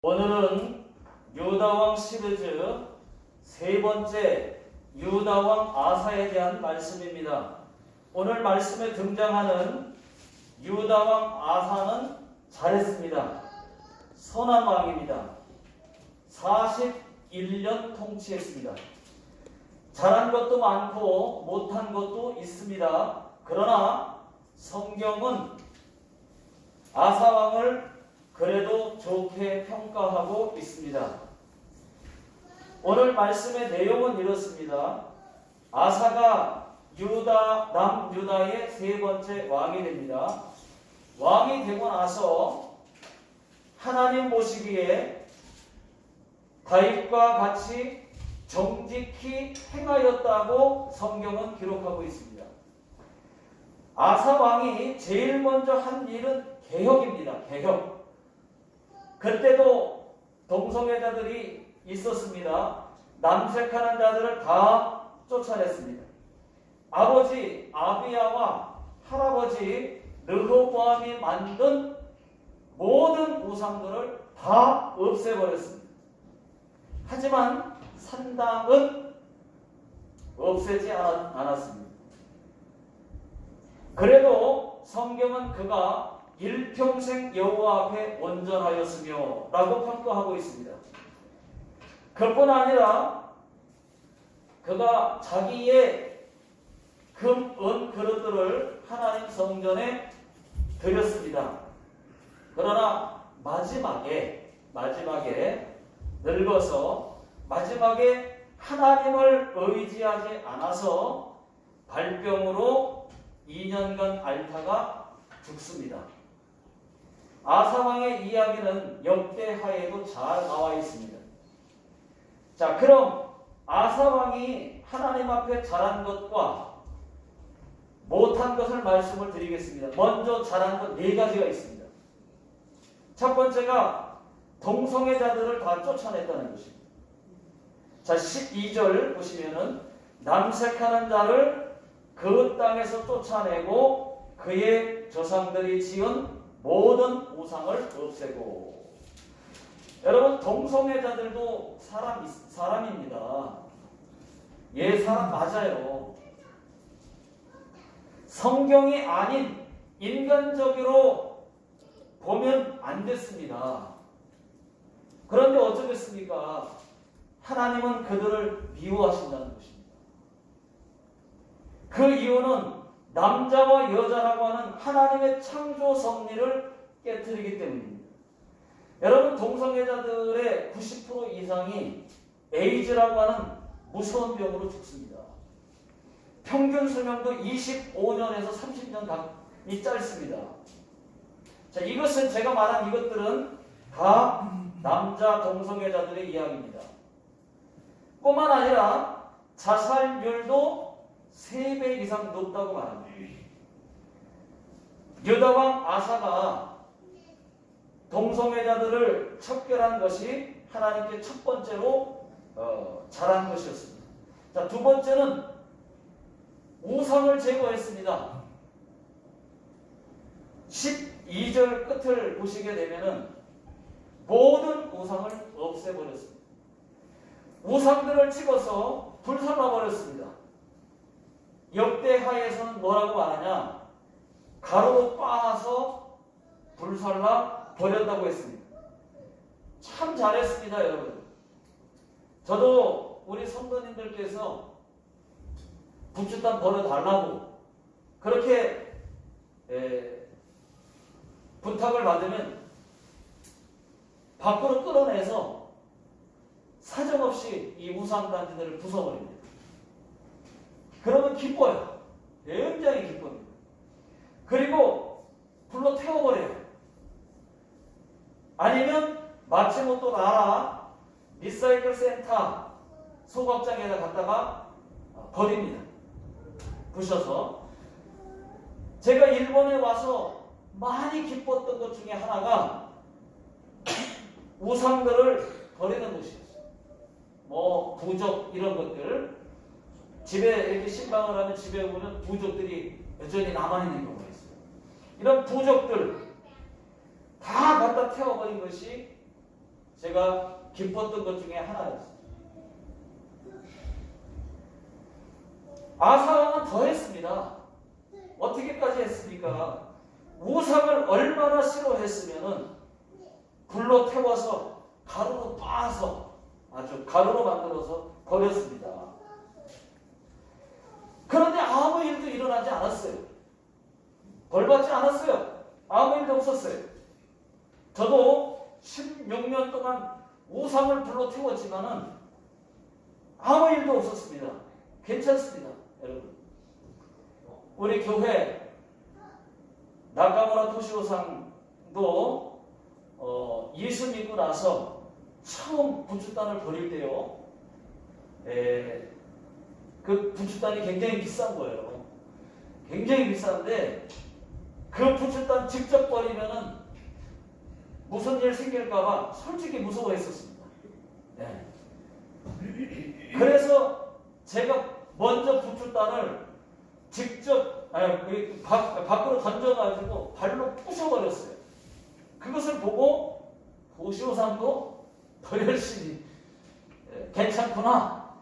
오늘은 유다왕 시리즈 세 번째 유다왕 아사에 대한 말씀입니다. 오늘 말씀에 등장하는 유다왕 아사는 잘했습니다. 선한 왕입니다. 41년 통치했습니다. 잘한 것도 많고 못한 것도 있습니다. 그러나 성경은 아사왕을 그래도 좋게 평가하고 있습니다. 오늘 말씀의 내용은 이렇습니다. 아사가 유다 남유다의 세 번째 왕이 됩니다. 왕이 되고 나서 하나님 보시기에 다윗과 같이 정직히 행하였다고 성경은 기록하고 있습니다. 아사 왕이 제일 먼저 한 일은 개혁입니다. 개혁. 그때도 동성애자들이 있었습니다. 남색하는 자들을 다 쫓아냈습니다. 아버지 아비야와 할아버지 르호보암이 만든 모든 우상들을 다 없애버렸습니다. 하지만 산당은 없애지 않았- 않았습니다. 그래도 성경은 그가 일평생 여호와 앞에 온전하였으며 라고 평가하고 있습니다. 그뿐 아니라 그가 자기의 금, 은 그릇들을 하나님 성전에 드렸습니다. 그러나 마지막에 마지막에 늙어서 마지막에 하나님을 의지하지 않아서 발병으로 2년간 앓다가 죽습니다. 아사왕의 이야기는 역대하에도 잘 나와 있습니다. 자, 그럼 아사왕이 하나님 앞에 잘한 것과 못한 것을 말씀을 드리겠습니다. 먼저 잘한 것 네 가지가 있습니다. 첫 번째가 동성애자들을 다 쫓아냈다는 것입니다. 자, 12절 보시면은 남색하는 자를 그 땅에서 쫓아내고 그의 조상들이 지은 모든 우상을 없애고 여러분 동성애자들도 사람 사람입니다. 예 사람 맞아요. 성경이 아닌 인간적으로 보면 안 됐습니다. 그런데 어쩌겠습니까? 하나님은 그들을 미워하신다는 것입니다. 그 이유는 남자와 여자라고 하는 하나님의 창조 섭리를 깨뜨리기 때문입니다. 여러분 동성애자들의 90% 이상이 에이즈라고 하는 무서운 병으로 죽습니다. 평균 수명도 25년에서 30년이 짧습니다. 자, 이것은 제가 말한 이것들은 다 남자 동성애자들의 이야기입니다. 뿐만 아니라 자살률도 3배 이상 높다고 말합니다. 유다왕 아사가 동성애자들을 척결한 것이 하나님께 첫 번째로 어, 잘한 것이었습니다. 자, 두 번째는 우상을 제거했습니다. 12절 끝을 보시게 되면은 모든 우상을 없애버렸습니다. 우상들을 찍어서 불살라 버렸습니다. 역대하에서는 뭐라고 말하냐? 가로로 빻아서 불살라 버렸다고 했습니다. 참 잘했습니다, 여러분. 저도 우리 성도님들께서 부추단 버려달라고 그렇게 에, 부탁을 받으면 밖으로 끌어내서 사정없이 이 우상단지들을 부숴버립니다. 그러면 기뻐요. 굉장히 기쁩니다. 그리고 불로 태워버려요. 아니면 마치못도 나라 리사이클 센터 소각장에다 갖다가 버립니다. 부셔서 제가 일본에 와서 많이 기뻤던 것 중에 하나가 우상들을 버리는 것이었어요. 뭐 부적 이런 것들 집에 이렇게 신방을 하면 집에 보면 부적들이 여전히 남아있는 있어요. 이런 부적들 다 갖다 태워버린 것이 제가 기뻤던 것 중에 하나였어요. 아사왕은 더 했습니다. 어떻게까지 했습니까? 우상을 얼마나 싫어했으면은 불로 태워서 가루로 빻아서 아주 가루로 만들어서 버렸습니다. 그런데 아무 일도 일어나지 않았어요. 벌받지 않았어요. 아무 일도 없었어요. 저도 16년 동안 우상을 불로 태웠지만은 아무 일도 없었습니다. 괜찮습니다, 여러분. 우리 교회 나카무라 토시오상도 어, 예수 믿고 나서 처음 부추단을 버릴 때요. 에, 그 부추단이 굉장히 비싼 거예요. 굉장히 비싼데 그 부추단 직접 버리면은 무슨 일 생길까봐 솔직히 무서워했었습니다. 네. 그래서 제가 먼저 부추단을 직접 아니, 그 밖, 밖으로 던져가지고 발로 부셔버렸어요. 그것을 보고 도시오상도 더 열심히 예, 괜찮구나.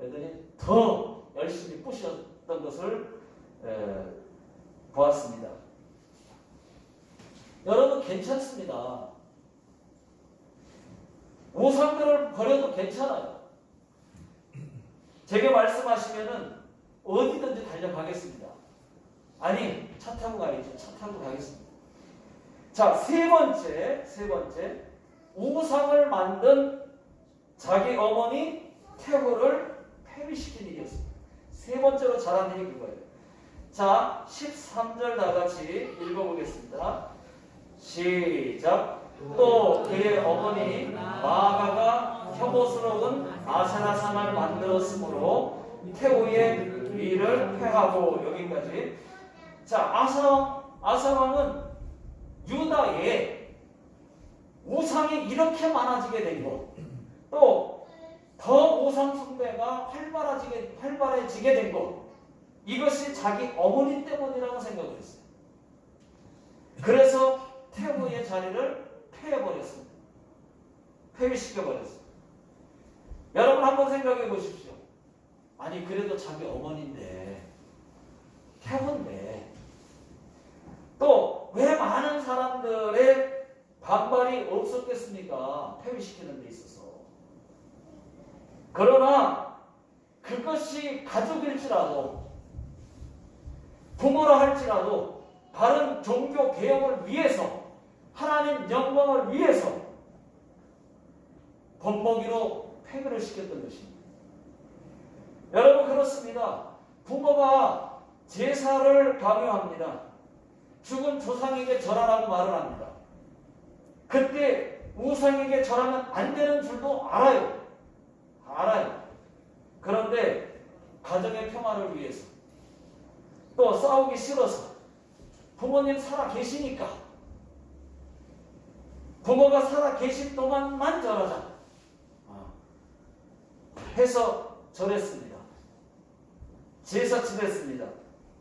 애들이 더 열심히 부셨던 것을 에, 보았습니다. 여러분 괜찮습니다. 우상들을 버려도 괜찮아요. 제게 말씀하시면은 어디든지 달려가겠습니다. 아니 차 타고 가야죠. 차 타고 가겠습니다. 자, 세 번째, 세 번째, 우상을 만든 자기 어머니 태호를 폐위시킨 일이었습니다. 세 번째로 잘한 일이 그거예요. 자, 13절 다 같이 읽어보겠습니다. 시작. 또 그의 어머니 마가가 혐오스러운 아세라상을 만들었으므로 태호의 위를 폐하고 여기까지. 자, 아사 아사 왕은 유다에 우상이 이렇게 많아지게 된 것, 또더 우상 숭배가 활발해지게, 활발해지게 된 것, 이것이 자기 어머니 때문이라고 생각을 했어요. 그래서 태후의 자리를 폐해버렸습니다. 폐위시켜버렸어요. 여러분 한번 생각해 보십시오. 아니 그래도 자기 어머니인데 태후인데 또 왜 많은 사람들의 반발이 없었겠습니까? 폐위시키는 데 있어서. 그러나 그것이 가족일지라도 부모라 할지라도 바른 종교 개혁을 위해서 하나님 영광을 위해서 겉먹이로 폐교를 시켰던 것입니다. 여러분 그렇습니다. 부모가 제사를 강요합니다. 죽은 조상에게 절하라고 말을 합니다. 그때 우상에게 절하면 안 되는 줄도 알아요. 알아요. 그런데 가정의 평화를 위해서 또 싸우기 싫어서 부모님 살아 계시니까 부모가 살아 계신 동안만 절하자 아, 해서 절했습니다. 제사 지냈습니다.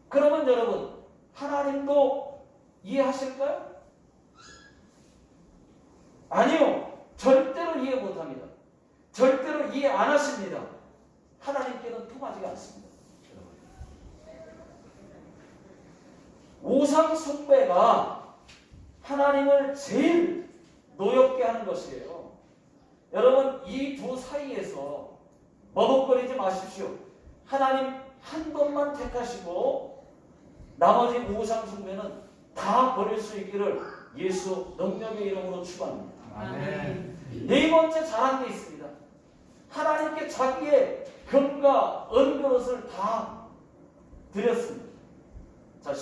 그러면 여러분 하나님도 이해하실까요? 아니요. 절대로 이해 못합니다. 절대로 이해 안 하십니다. 하나님께는 통하지가 않습니다. 우상 숭배가 하나님을 제일 노엽게 하는 것이에요. 여러분 이 두 사이에서 머뭇거리지 마십시오. 하나님 한 번만 택하시고 나머지 우상 숭배는 다 버릴 수 있기를 예수 능력의 이름으로 축원합니다. 네 번째 잘한 게 있습니다. 하나님께 자기의 금과 은그릇을 다 드렸습니다. 자,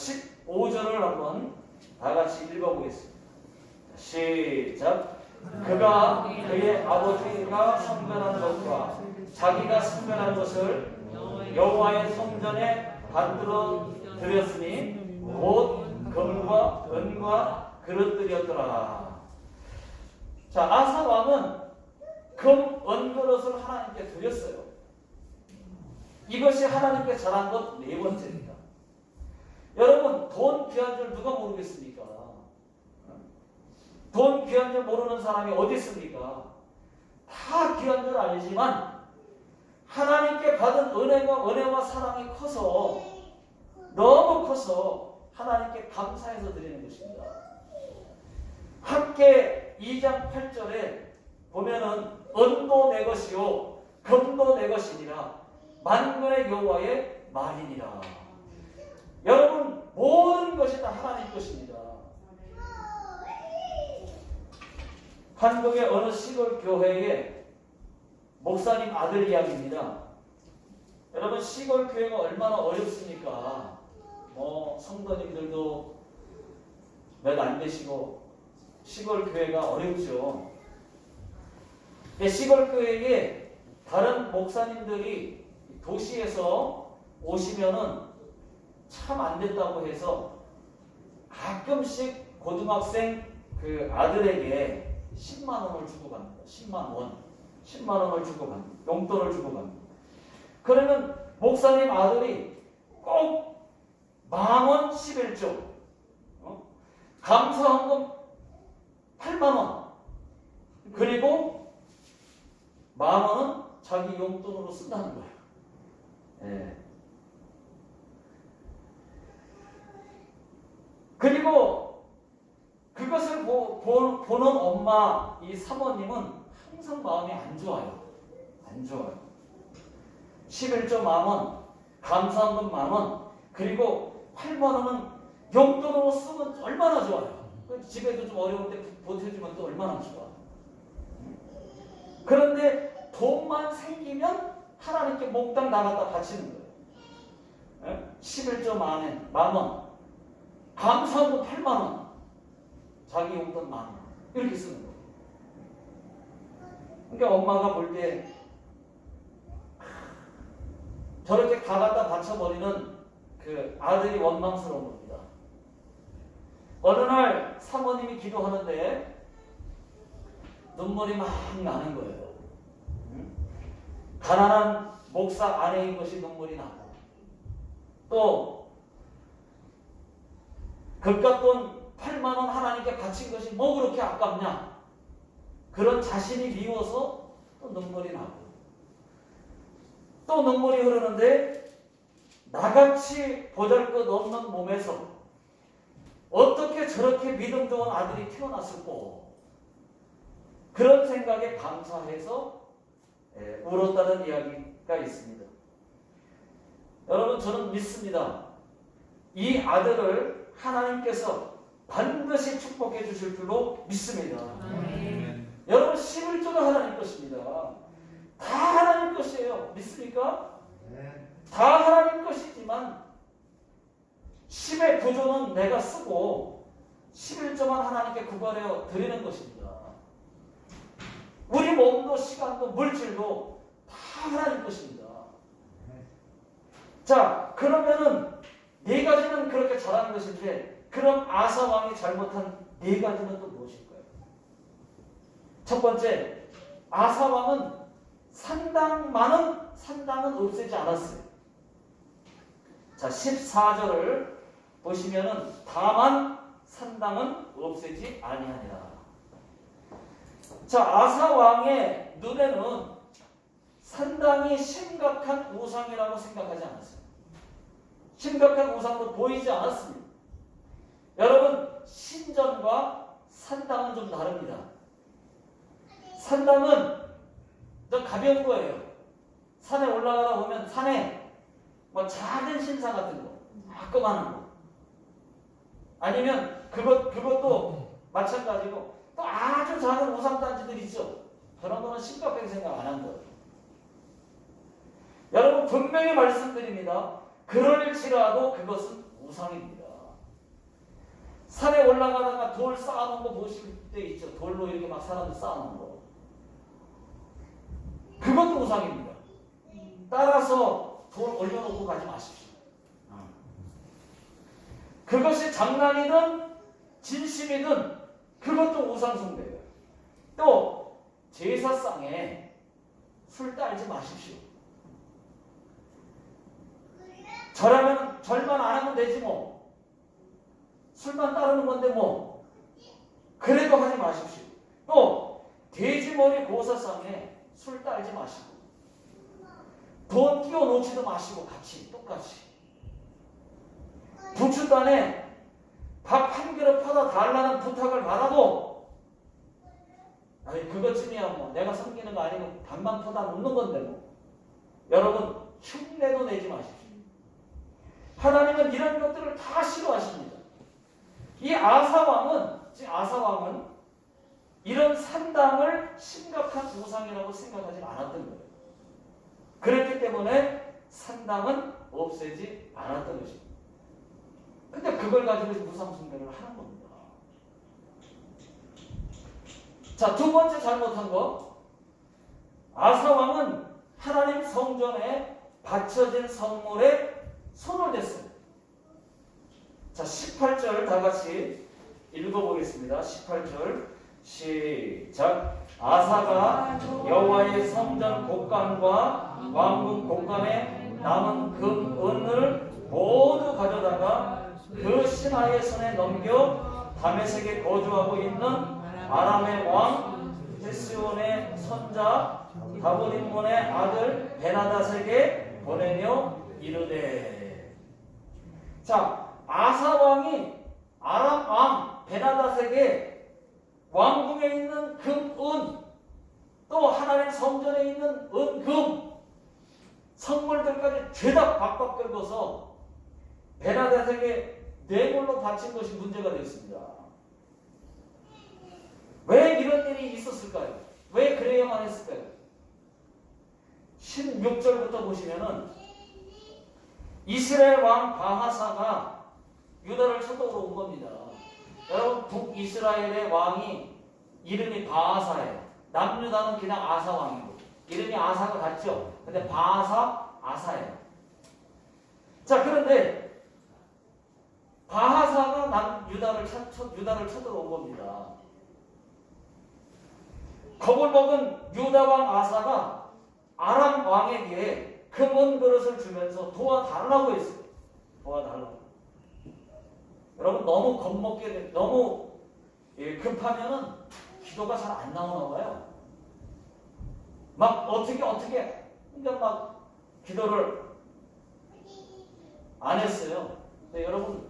15절을 한번 다 같이 읽어보겠습니다. 시작. 그가 그의 아버지가 선별한 것과 자기가 선별한 것을 여호와의 성전에 받들어 드렸으니 곧 금과 은과 그릇들이었더라. 자, 아사 왕은 금, 은 그릇을 하나님께 드렸어요. 이것이 하나님께 잘한 것 네 번째입니다. 여러분, 돈 귀한 줄 누가 모르겠습니까? 돈 귀한 줄 모르는 사람이 어디 있습니까? 다 귀한 줄 알지만 하나님께 받은 은혜가 은혜와 사랑이 커서 너무 커서 하나님께 감사해서 드리는 것입니다. 함께 2장 8절에 보면은 은도 내 것이요 금도 내 것이니라 만군의 여호와의 말이니라. 여러분 모든 것이 다 하나님 것입니다. 한국의 어느 시골 교회의 목사님 아들 이야기입니다. 여러분 시골 교회가 얼마나 어렵습니까? 뭐 성도님들도 몇 안 되시고 시골 교회가 어렵죠. 시골 교회에 다른 목사님들이 도시에서 오시면은 참 안 됐다고 해서 가끔씩 고등학생 그 아들에게 10만 원을 주고 갑니다. 10만 원. 10만 원을 주고 갑니다. 용돈을 주고 갑니다. 그러면 목사님 아들이 꼭 만원 11조, 어? 감사헌금 8만 원, 그리고 만 원은 자기 용돈으로 쓴다는 거예요. 예. 그리고 그것을 보, 보, 보는 엄마 이 사모님은 항상 마음이 안 좋아요. 안 좋아요. 11조 만원, 감사한금 만원, 그리고 8만 원은 용돈으로 쓰면 얼마나 좋아요. 그 집에도 좀 어려울 때 보태주면 또 얼마나 좋아. 그런데 돈만 생기면 하나님께 몽땅 나갔다 바치는 거예요. 11조 만원, 만원, 감사한금 8만 원, 자기 용돈 만 원, 이렇게 쓰는 거예요. 그러니까 엄마가 볼 때 저렇게 다 갖다 바쳐버리는 그 아들이 원망스러운 겁니다. 어느 날 사모님이 기도하는데 눈물이 막 나는 거예요. 응? 가난한 목사 아내인 것이 눈물이 나고 또 그깟 돈 8만 원 하나님께 바친 것이 뭐 그렇게 아깝냐 그런 자신이 미워서 또 눈물이 나고 또 눈물이 흐르는데 나같이 보잘것 없는 몸에서 어떻게 저렇게 믿음 좋은 아들이 태어났을꼬 그런 생각에 감사해서 예, 울었다는 이야기가 있습니다. 여러분 저는 믿습니다. 이 아들을 하나님께서 반드시 축복해 주실 줄로 믿습니다. 여러분 11조가 하나님 것입니다. 다 하나님 것이에요. 믿습니까? 다 하나님 것이지만 10의 구조는 내가 쓰고 11조만 하나님께 구걸해 드리는 것입니다. 우리 몸도 시간도 물질도 다 하나님 것입니다. 자, 그러면은 네 가지는 그렇게 잘하는 것인데 그럼 아사 왕이 잘못한 네 가지는 또 무엇일까요? 첫 번째, 아사 왕은 산당만은 산당은 없애지 않았어요. 자, 14절을 보시면은 다만 산당은 없애지 아니하니라. 자, 아사 왕의 눈에는 산당이 심각한 우상이라고 생각하지 않았어요. 심각한 우상으로 보이지 않았습니다. 여러분, 신전과 산당은 좀 다릅니다. 산당은 좀 가벼운 거예요. 산에 올라가다 보면 산에 뭐 작은 신사 같은 거, 조그마한 거. 아니면 그것, 그것도 마찬가지고 또 아주 작은 우상단지들 있죠. 그런 거는 심각하게 생각 안 한 거예요. 여러분 분명히 말씀드립니다. 그럴지라도 그것은 우상입니다. 산에 올라가다가 돌 쌓아놓은 거 보실 때 있죠. 돌로 이렇게 막 사람들 쌓아놓은 거. 그것도 우상입니다. 따라서 돌 올려놓고 가지 마십시오. 그것이 장난이든 진심이든 그것도 우상숭배예요. 또 제사상에 술 따르지 마십시오. 절하면 절만 안 하면 되지 뭐. 술만 따르는 건데 뭐. 그래도 하지 마십시오. 또 돼지머리 고사상에 술 따르지 마시고 돈 끼워 놓지도 마시고 같이 똑같이 부추단에 밥 한 그릇 퍼다 달라는 부탁을 받아도 아니 그것쯤이야 뭐 내가 섬기는 거 아니고 반만 퍼다 놓는 건데 뭐 여러분 흉내도 내지 마십시오. 하나님은 이런 것들을 다 싫어하십니다. 이 아사왕은 즉 아사왕은 이런 산당을 심각한 우상이라고 생각하지 않았던 거예요. 그랬기 때문에 산당은 없애지 않았던 것입니다. 근데 그걸 가지고 무상 숭배를 하는 겁니다. 자, 두 번째 잘못한 거. 아사왕은 하나님 성전에 바쳐진 성물에 댔어요. 자, 18절 다 같이 읽어보겠습니다. 18절 시작. 아사가 여호와의 성전 곡간과 왕궁 곡간에 남은 금, 은을 모두 가져다가 그 신하의 손에 넘겨 다메섹에 거주하고 있는 아람의 왕 헤스온의 선자 다보림몬의 아들 베나다색에 보내며 이르되 자 아사 왕이 아람 왕 베나다색에 왕궁에 있는 금, 은, 또 하나님 성전에 있는 은, 금, 선물들까지 죄다 박박 긁어서 베나다색에 뇌물로 바친 것이 문제가 되었습니다. 왜 이런 일이 있었을까요? 왜 그래야만 했을까요? 16절부터 보시면은 이스라엘 왕 바하사가 유다를 쳐도러 온 겁니다. 여러분 북이스라엘의 왕이 이름이 바하사예요. 남유다는 그냥 아사 왕이고 이름이 아사가 같죠. 근데 바하사 아사예요. 자 그런데 바하사가 쳐, 유다를 쳐들어 온 겁니다. 겁을 먹은 유다 왕 아사가 아람 왕에게 금은 그릇을 주면서 도와달라고 했어요. 도와달라고. 여러분 너무 겁먹게 돼, 너무 예, 급하면은 기도가 잘 안 나오나 봐요. 막 어떻게 어떻게 그러니까 막 기도를 안 했어요. 근데 여러분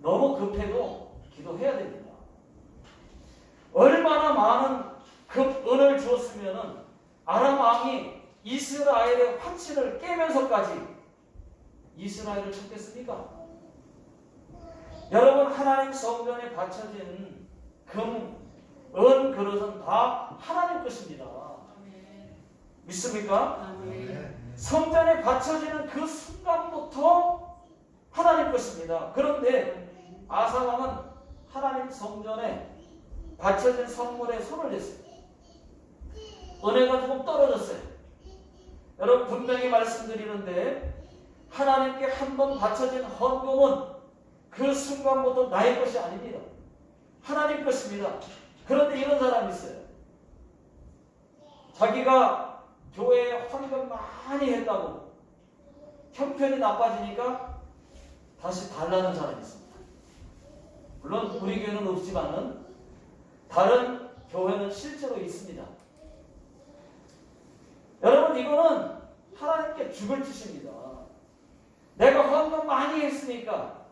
너무 급해도 기도해야 됩니다. 얼마나 많은 급은을 주었으면은 아람 왕이 이스라엘의 화친을 깨면서까지 이스라엘을 찾겠습니까? 여러분 하나님 성전에 바쳐진 금, 은 그릇은 다 하나님 것입니다. 믿습니까? 성전에 바쳐지는 그 순간부터 하나님 것입니다. 그런데 아사왕은 하나님 성전에 바쳐진 선물에 손을 댔어요. 은혜가 조금 떨어졌어요. 여러분 분명히 말씀드리는데 하나님께 한 번 바쳐진 헌금은 그 순간부터 나의 것이 아닙니다. 하나님 것입니다. 그런데 이런 사람이 있어요. 자기가 교회에 헌금 많이 했다고 형편이 나빠지니까 다시 달라는 사람이 있습니다. 물론 우리 교회는 없지만은 다른 교회는 실제로 있습니다. 여러분 이거는 하나님께 죽을 짓입니다. 내가 헌금 많이 했으니까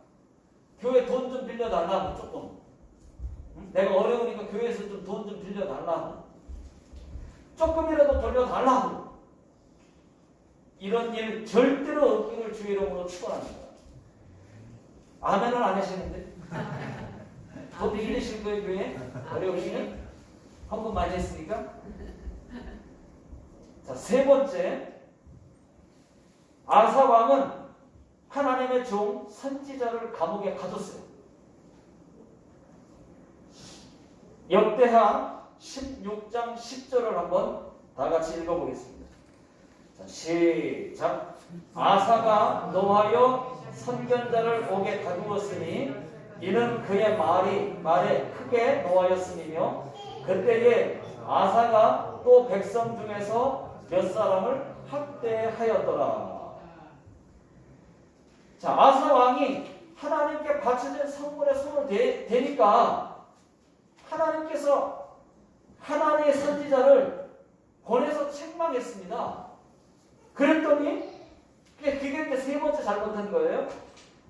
교회 돈 좀 빌려달라고 조금. 응? 내가 어려우니까 교회에서 좀 돈 좀 빌려달라고. 조금이라도 돌려달라고. 이런 일 절대로 없기를 주의 이름으로 축원합니다. 아멘은 안 하시는데? 돈 빌리실 거예요 교회? 어려우시면? 헌금 많이 했으니까? 자, 세 번째. 아사 왕은 하나님의 종 선지자를 감옥에 가뒀어요. 역대하 16장 10절을 한번 다 같이 읽어보겠습니다. 자, 시작. 아사가 노하여 선견자를 옥에 가두었으니 이는 그의 말이 말에 크게 노하였음이며 그때에 아사가 또 백성 중에서 몇 사람을 학대하였더라. 자, 아사 왕이 하나님께 바쳐진 성물에 손을 대, 대니까 하나님께서 하나님의 선지자를 보내서 책망했습니다. 그랬더니 그게 이제 세 번째 잘못한 거예요.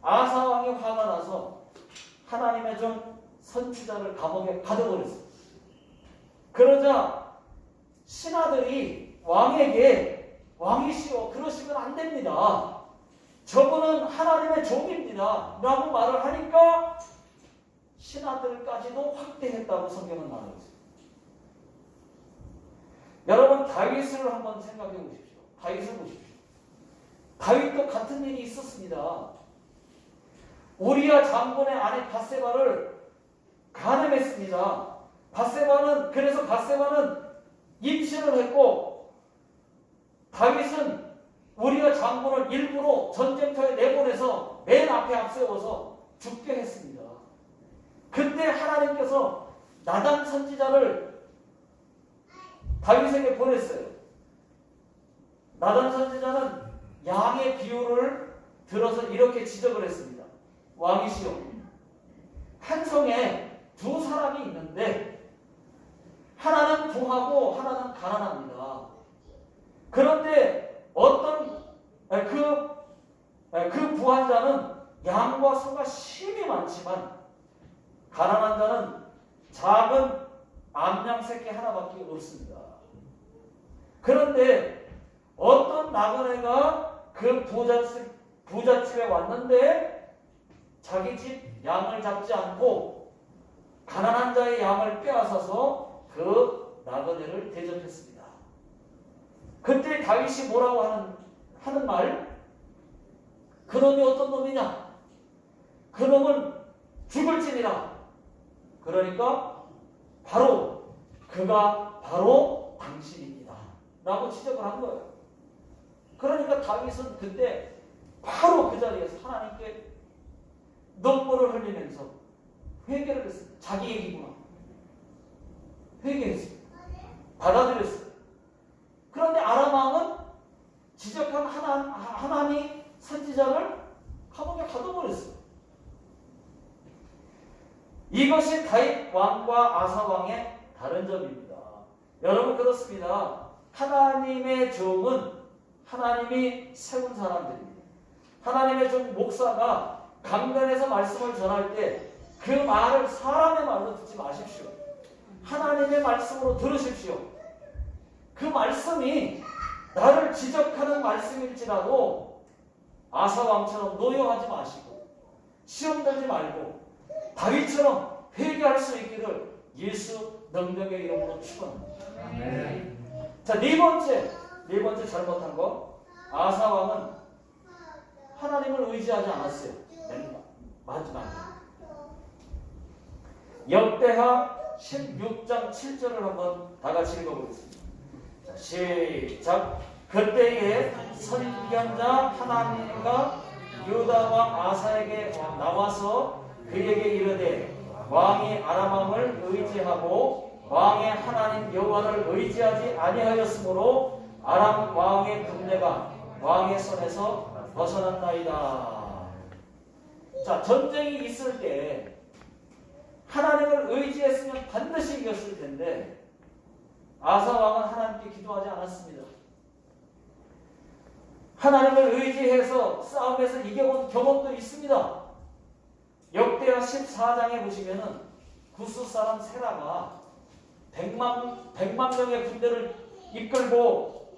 아사 왕이 화가 나서 하나님의 좀 선지자를 감옥에 가둬버렸어요. 그러자 신하들이 왕에게 왕이시오 그러시면 안 됩니다. 저분은 하나님의 종입니다. 라고 말을 하니까 신하들까지도 확대했다고 성경은 있습니다. 여러분 다윗을 한번 생각해 보십시오. 다윗을 보십시오. 다윗도 같은 일이 있었습니다. 우리야 장군의 아내 바세바를 가늠했습니다. 바세바는 그래서 바세바는 임신을 했고 다윗은 우리가 장군을 일부러 전쟁터에 내보내서 맨 앞에 앞세워서 죽게 했습니다. 그때 하나님께서 나단 선지자를 다윗에게 보냈어요. 나단 선지자는 양의 비유를 들어서 이렇게 지적을 했습니다. 왕이시여, 한 성에 두 사람이 있는데 하나는 부하고 하나는 가난합니다. 그런데 어떤 그, 그 부한 자는 양과 소가 심이 많지만 가난한 자는 작은 암양 새끼 하나밖에 없습니다. 그런데 어떤 나그네가 그 부잣집, 부잣집에 왔는데 자기 집 양을 잡지 않고 가난한 자의 양을 빼앗아서 그 나그네를 대접했습니다. 그때 다윗이 뭐라고 하는, 하는 말? 그놈이 어떤 놈이냐? 그놈은 죽을지니라. 그러니까 바로 그가 바로 당신입니다. 라고 지적을 한 거예요. 그러니까 다윗은 그때 바로 그 자리에서 하나님께 눈물을 흘리면서 회개를 했어요. 자기 얘기구나. 회개했어요. 받아들였어요. 그런데 아람왕은 지적한 하나, 하나님 선지자를 감옥에 가둬버렸어요. 이것이 다윗 왕과 아사 왕의 다른 점입니다. 여러분 그렇습니다. 하나님의 종은 하나님이 세운 사람들입니다. 하나님의 종 목사가 강단에서 말씀을 전할 때 그 말을 사람의 말로 듣지 마십시오. 하나님의 말씀으로 들으십시오. 그 말씀이 나를 지적하는 말씀일지라도 아사 왕처럼 노여하지 마시고 시험 들지 말고 다윗처럼 회개할 수 있기를 예수 능력의 이름으로 축원합니다. 자, 네 번째, 네 번째 잘못한 거. 아사 왕은 하나님을 의지하지 않았어요. 맨 마지막에. 역대하 16장 7절을 한번 다 같이 읽어보겠습니다. 자, 시작. 그때에 선견자 하나님과 유다 왕 아사에게 나와서 그에게 이르되 왕이 아람 왕을 의지하고 왕의 하나님 여호와를 의지하지 아니하였으므로 아람 왕의 군대가 왕의 손에서 벗어났나이다. 자 전쟁이 있을 때 하나님을 의지했으면 반드시 이겼을 텐데 아사 왕은 하나님께 기도하지 않았습니다. 하나님을 의지해서 싸움에서 이겨본 경험도 있습니다. 역대하 14장에 보시면은 구스 사람 세라가 100만, 100만 명의 군대를 이끌고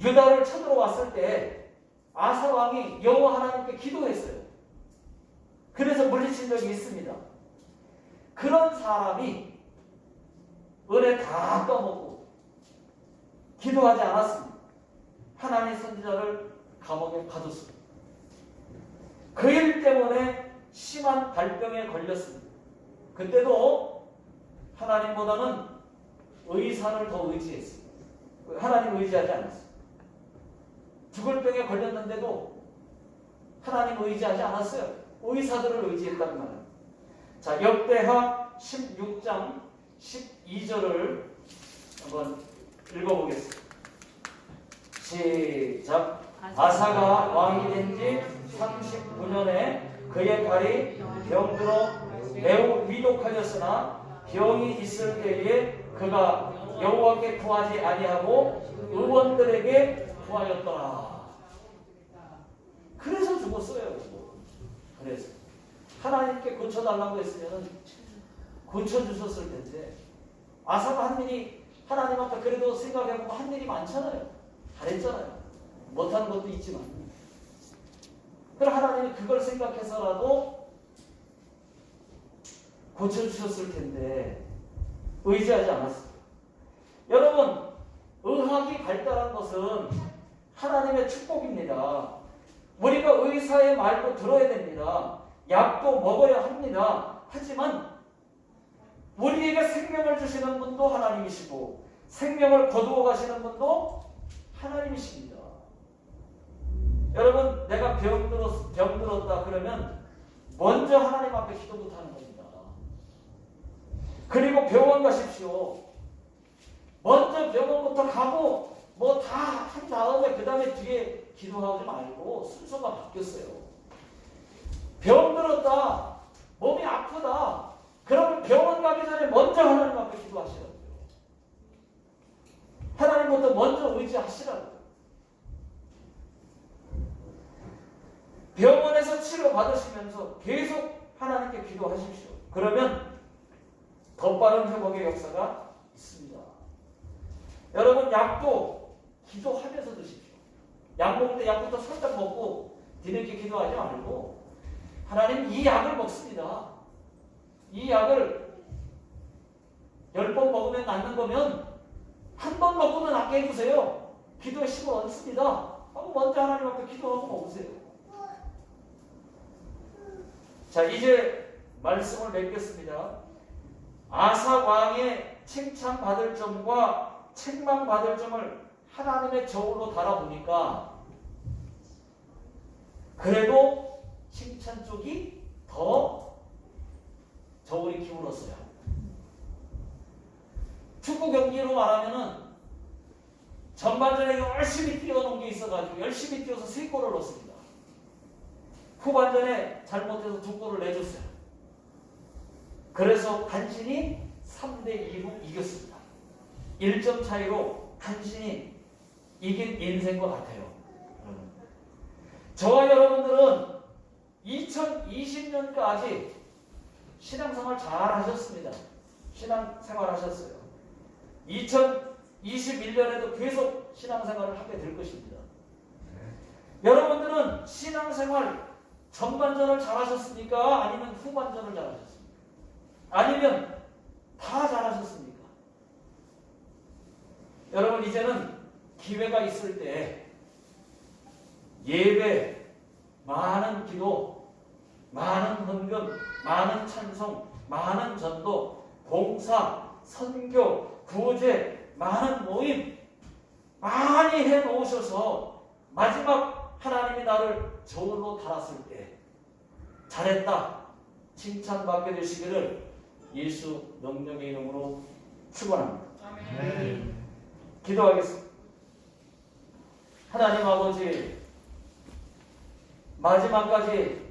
유다를 쳐들어 왔을 때 아사 왕이 여호와 하나님께 기도했어요. 그래서 물리친 적이 있습니다. 그런 사람이 은혜 다 떠먹고 기도하지 않았습니다. 하나님의 선지자를 감옥에 가뒀습니다. 그 일 때문에 심한 발병에 걸렸습니다. 그때도 하나님보다는 의사를 더 의지했습니다. 하나님 의지하지 않았습니다. 죽을 병에 걸렸는데도 하나님 의지하지 않았어요. 의사들을 의지했단 말이에요. 자, 역대하 16장 12절을 한번 읽어보겠습니다. 시작. 아사가 왕이 된 지 39년에 그의 발이 병들어 매우 위독하였으나 병이 있을 때에 그가 여호와께 구하지 아니하고 의원들에게 구하였더라. 그래서 죽었어요. 그래서 하나님께 고쳐달라고 했으면 고쳐주셨을 텐데 아사가 한 일이 하나님 앞에 그래도 생각해보면 한 일이 많잖아요. 잘했잖아요. 못하는 것도 있지만 그럼 하나님이 그걸 생각해서라도 고쳐주셨을 텐데 의지하지 않았어요. 여러분 의학이 발달한 것은 하나님의 축복입니다. 우리가 의사의 말도 들어야 됩니다. 약도 먹어야 합니다. 하지만 우리에게 생명을 주시는 분도 하나님이시고 생명을 거두어 가시는 분도 하나님이십니다. 여러분 내가 병 들었 병 들었다 그러면 먼저 하나님 앞에 기도부터 하는 겁니다. 그리고 병원 가십시오. 먼저 병원부터 가고 뭐 다 한 다음에 그 다음에 뒤에 기도하지 말고 순서가 바뀌었어요. 병 들었다, 몸이 아프다. 그러면 병원 가기 전에 먼저 하나님 앞에 기도하시라고요. 하나님부터 먼저 의지하시라고요. 병원에서 치료 받으시면서 계속 하나님께 기도하십시오. 그러면 더 빠른 회복의 역사가 있습니다. 여러분 약도 기도하면서 드십시오. 약 먹을 때 약부터 살짝 먹고 뒤늦게 기도하지 말고 하나님 이 약을 먹습니다. 이 약을 열 번 먹으면 낫는 거면 한 번 먹고는 낫게 해주세요. 기도의 힘을 얻습니다. 먼저 하나님 앞에 기도하고 먹으세요. 자 이제 말씀을 맺겠습니다. 아사 왕의 칭찬 받을 점과 책망 받을 점을 하나님의 저울로 달아보니까 그래도 칭찬 쪽이 더 저울이 기울었어요. 축구 경기로 말하면은 전반전에 열심히 뛰어놓은 게 있어가지고 열심히 뛰어서 세 골을 넣었습니다. 후반전에 잘못해서 두 골을 내줬어요. 그래서 간신히 3대 2로 이겼습니다. 1점 차이로 간신히 이긴 인생과 같아요. 여러분. 저와 여러분들은 2020년까지 신앙생활 잘 하셨습니다. 신앙생활 하셨어요. 2021년에도 계속 신앙생활을 하게 될 것입니다. 여러분들은 신앙생활 전반전을 잘 하셨습니까? 아니면 후반전을 잘 하셨습니까? 아니면 다 잘 하셨습니까? 여러분 이제는 기회가 있을 때 예배, 많은 기도, 많은 헌금, 많은 찬송, 많은 전도, 봉사, 선교, 구제, 많은 모임 많이 해 놓으셔서 마지막 하나님이 나를 저울로 달았을 때 잘했다 칭찬받게 되시기를 예수 능력의 이름으로 축원합니다. 기도하겠습니다. 하나님 아버지 마지막까지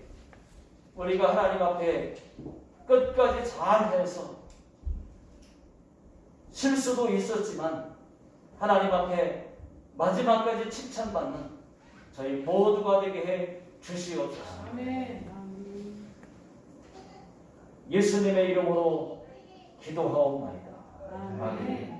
우리가 하나님 앞에 끝까지 잘해서 실수도 있었지만 하나님 앞에 마지막까지 칭찬받는 저희 모두가 되게 해 주시옵소서. 예수님의 이름으로 기도하옵나이다. 아멘.